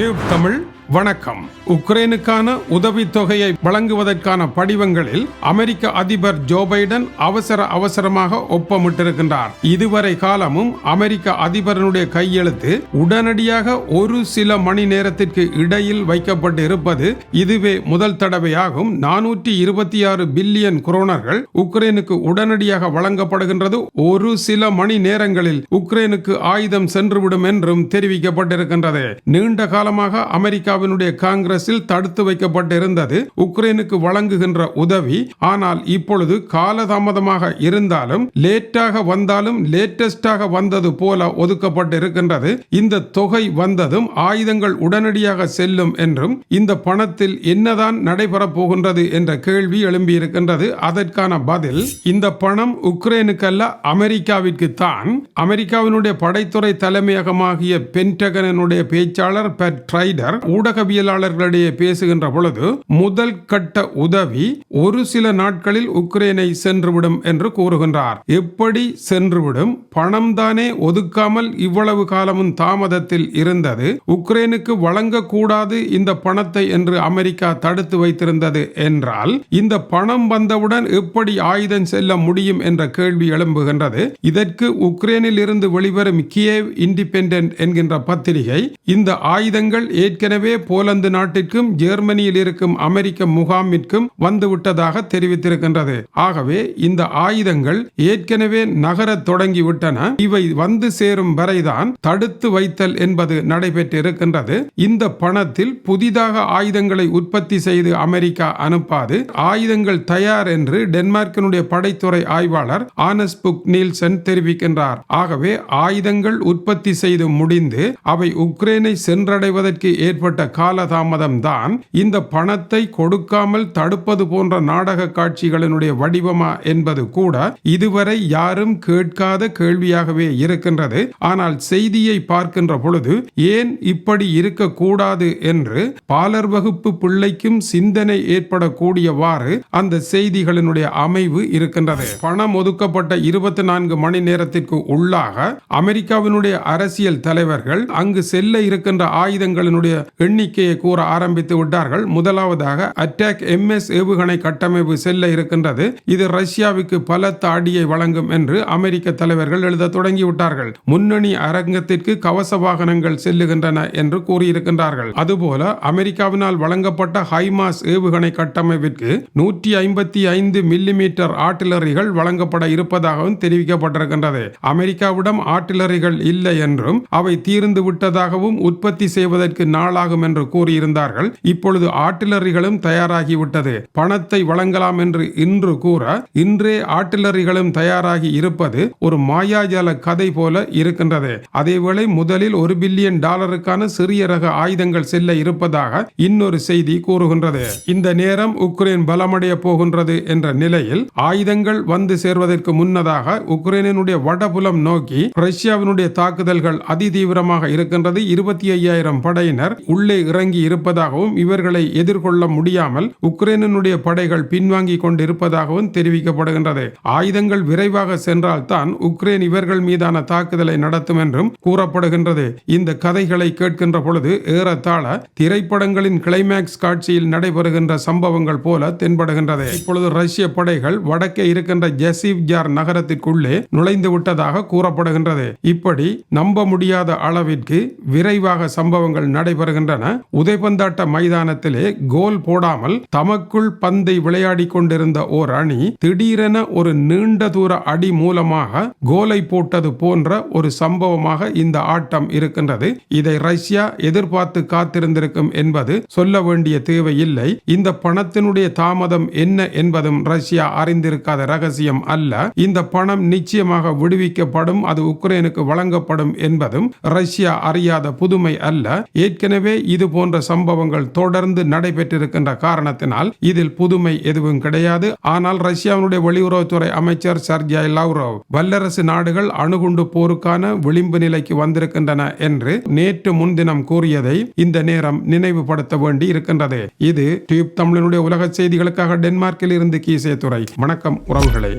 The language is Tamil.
டியூப் தமிழ் வணக்கம். உக்ரைனுக்கான உதவித்தொகையை வழங்குவதற்கான படிவங்களில் அமெரிக்க அதிபர் ஜோ பைடன் அவசர அவசரமாக ஒப்பமிட்டிருக்கின்றார். இதுவரை காலமும் அமெரிக்க அதிபரனுடைய கையெழுத்து உடனடியாக ஒரு சில மணி நேரத்திற்கு இடையில் வைக்கப்பட்டு இருப்பது இதுவே முதல் தடவையாகும். நானூற்றி இருபத்தி ஆறு பில்லியன் குரோனர்கள் உக்ரைனுக்கு உடனடியாக வழங்கப்படுகின்றது. ஒரு சில மணி நேரங்களில் உக்ரைனுக்கு ஆயுதம் சென்றுவிடும் என்றும் தெரிவிக்கப்பட்டிருக்கின்றது. நீண்ட காலமாக அமெரிக்காவினுடைய காங்கிரஸில் தடுத்து வைக்கப்பட்டிருந்தது உக்ரைனுக்கு வழங்குகின்ற உதவி. ஆனால் இப்பொழுது காலதாமதமாக இருந்தாலும் லேட்டாக வந்தாலும் லேட்டஸ்டாக வந்தது போல ஒதுக்கப்பட்டிருக்கின்றது. இந்த தொகை வந்ததும் ஆயுதங்கள் உடனடியாக செல்லும் என்றும் இந்த பணத்தில் என்னதான் நடைபெறப் போகின்றது என்ற கேள்வி எழும்பியிருக்கின்றது. அதற்கான பதில் இந்த பணம் உக்ரைனுக்கல்ல அமெரிக்காவிற்கு தான். அமெரிக்காவினுடைய படைத்துறை தலைமையகமாகிய பென்டகனனுடைய பேச்சாளர் பெட் ட்ரைடர் ஊடகவியலாளர்களிடையே பேசுகின்ற பொழுது முதல் கட்ட உதவி ஒரு சில நாட்களில் உக்ரைனை சென்றுவிடும் என்று கூறுகின்றார். எப்படி சென்றுவிடும்? பணம் தானே ஒதுக்காமல் இவ்வளவு காலமும் தாமதத்தில் இருந்தது. உக்ரைனுக்கு வழங்கக்கூடாது இந்த பணத்தை என்று அமெரிக்கா தடுத்து வைத்திருந்தது என்றால் இந்த பணம் வந்தவுடன் எப்படி ஆயுதம் செல்ல முடியும் என்ற கேள்வி எழும்புகின்றது. இதற்கு உக்ரைனில் இருந்து வெளிவரும் கியேவ் இண்டிபெண்டன்ட் என்கின்ற பத்திரிகை இந்த ஆயுத ஆயுதங்கள் ஏற்கனவே போலந்து நாட்டிற்கும் ஜெர்மனியில் இருக்கும் அமெரிக்க முகாமிற்கும் வந்துவிட்டதாக தெரிவித்திருக்கின்றது. ஆகவே இந்த ஆயுதங்கள் ஏற்கனவே நகர தொடங்கிவிட்டன. இவை வந்து சேரும் வரைதான் தடுத்து வைத்தல் என்பது நடைபெற்றிருக்கின்றது. இந்த பணத்தில் புதிதாக ஆயுதங்களை உற்பத்தி செய்து அமெரிக்கா அனுப்பாது. ஆயுதங்கள் தயார் என்று டென்மார்க்கினுடைய படைத்துறை ஆய்வாளர் ஆனஸ் புக் நீல்சன் தெரிவிக்கின்றார். ஆகவே ஆயுதங்கள் உற்பத்தி செய்து முடிந்து அவை உக்ரைனை சென்றடை அடைவதற்கு ஏற்பட்ட காலதாமதம்தான். இந்த பணத்தை கொடுக்காமல் தடுப்பது போன்ற நாடக காட்சிகளினுடைய வடிவமா என்பது கூட இதுவரை யாரும் கேட்காத கேள்வியாகவே இருக்கின்றது. ஆனால் செய்தியை பார்க்கின்ற பொழுது ஏன் இப்படி இருக்கக்கூடாது என்று பாலர் வகுப்பு பிள்ளைக்கும் சிந்தனை ஏற்படக்கூடியவாறு அந்த செய்திகளினுடைய அமைவு இருக்கின்றது. பணம் ஒதுக்கப்பட்ட இருபத்தி நான்கு மணி நேரத்திற்கு உள்ளாக அமெரிக்காவினுடைய அரசியல் தலைவர்கள் அங்கு செல்ல இருக்கின்ற ஆயுத ஆயுதங்களினுடைய எண்ணிக்கையை கூற ஆரம்பித்து விட்டார்கள். முதலாவதாக அட்டாக் எம்எஸ் ஏவுகணை கட்டமைப்பு செல்ல இருக்கின்றது. இது ரஷ்யாவுக்கு பலத்த அடியை வழங்கும் என்று அமெரிக்க தலைவர்கள் எழுத தொடங்கிவிட்டார்கள். முன்னணி அரங்கத்திற்கு கவச வாகனங்கள் செல்லுகின்றன என்று கூறியிருக்கின்றார்கள். அதுபோல அமெரிக்காவினால் வழங்கப்பட்ட ஹைமாஸ் ஏவுகணை கட்டமைப்பிற்கு நூற்றி ஐம்பத்தி ஐந்து மில்லிமீட்டர் ஆர்டிலரிகள் வழங்கப்பட இருப்பதாகவும் தெரிவிக்கப்பட்டிருக்கின்றது. அமெரிக்காவிடம் ஆர்டிலரிகள் இல்லை என்றும் அவை தீர்ந்து விட்டதாகவும் உற்பத்தி செய்ய செய்வதற்கு நாளாகும் என்று கூறியிருந்தார்கள். இப்பொழுது ஆர்டிலரிகளும் தயாராகிவிட்டது. பணத்தை வழங்கலாம் என்று இன்று கூற இன்றே ஆர்டிலரிகளும் தயாராகி இருப்பது ஒரு மாயாஜால கதை போல இருக்கின்றது. அதேவேளை முதலில் ஒரு பில்லியன் டாலருக்கான சிறிய ரக ஆயுதங்கள் செல்ல இருப்பதாக இன்னொரு செய்தி கூறுகின்றது. இந்த நேரம் உக்ரைன் பலமடைய போகின்றது என்ற நிலையில் ஆயுதங்கள் வந்து சேர்வதற்கு முன்னதாக உக்ரைனினுடைய வடபுலம் நோக்கி ரஷ்யாவினுடைய தாக்குதல்கள் அதிதீவிரமாக இருக்கின்றது. இருபத்தி ஐயாயிரம் படையினர் உள்ளே இறங்கி இருப்பதாகவும் இவர்களை எதிர்கொள்ள முடியாமல் உக்ரைனுடைய படைகள் பின்வாங்கி கொண்டிருப்பதாகவும் தெரிவிக்கப்படுகின்றது. ஆயுதங்கள் விரைவாக சென்றால்தான் உக்ரைன் இவர்கள் மீதான தாக்குதலை நடத்தும் என்றும் கூறப்படுகின்றது. இந்த கதைகளை கேட்கின்ற பொழுது ஏறத்தாழ திரைப்படங்களின் கிளைமேக்ஸ் காட்சியில் நடைபெறுகின்ற சம்பவங்கள் போல தென்படுகின்றது. இப்பொழுது ரஷ்ய படைகள் வடக்கே இருக்கின்ற ஜெசிவ் ஜார் நகரத்திற்குள்ளே நுழைந்து விட்டதாக கூறப்படுகின்றது. இப்படி நம்ப முடியாத அளவிற்கு விரைவாக சம்பவங்கள் நடைபெறுகின்றன. உதைபந்தாட்ட மைதானத்திலே கோல் போடாமல் தமக்குள் பந்தை விளையாடி கொண்டிருந்த ஓர் அணி திடீரென ஒரு நீண்ட தூர அடி மூலமாக கோலை போட்டது போன்ற ஒரு சம்பவமாக இந்த ஆட்டம் இருக்கின்றது. இதை ரஷ்யா எதிர்பார்த்து காத்திருந்திருக்கும் என்பது சொல்ல வேண்டிய தேவையில்லை. இந்த பணத்தினுடைய தாமதம் என்ன என்பதும் ரஷ்யா அறிந்திருக்காத ரகசியம் அல்ல. இந்த பணம் நிச்சயமாக விடுவிக்கப்படும் அது உக்ரைனுக்கு வழங்கப்படும் என்பதும் ரஷ்யா அறியாத புதுமை அல்ல. ஏற்கனவே இது போன்ற சம்பவங்கள் தொடர்ந்து நடைபெற்றிருக்கின்ற காரணத்தினால் இதில் புதுமை எதுவும் கிடையாது. ஆனால் ரஷ்யாவினுடைய வெளியுறவுத்துறை அமைச்சர் சர்ஜாய் லவ்ரோவ் வல்லரசு நாடுகள் அணுகுண்டு போருக்கான விளிம்பு நிலைக்கு வந்திருக்கின்றன என்று நேற்று முன்தினம் கூறியதை இந்த நேரம் நினைவுபடுத்த வேண்டி இருக்கின்றது. இது டியூப் தமிழனுடைய உலக செய்திகளுக்காக டென்மார்க்கில் இருந்து கீசே துறை வணக்கம் உறவுகளே.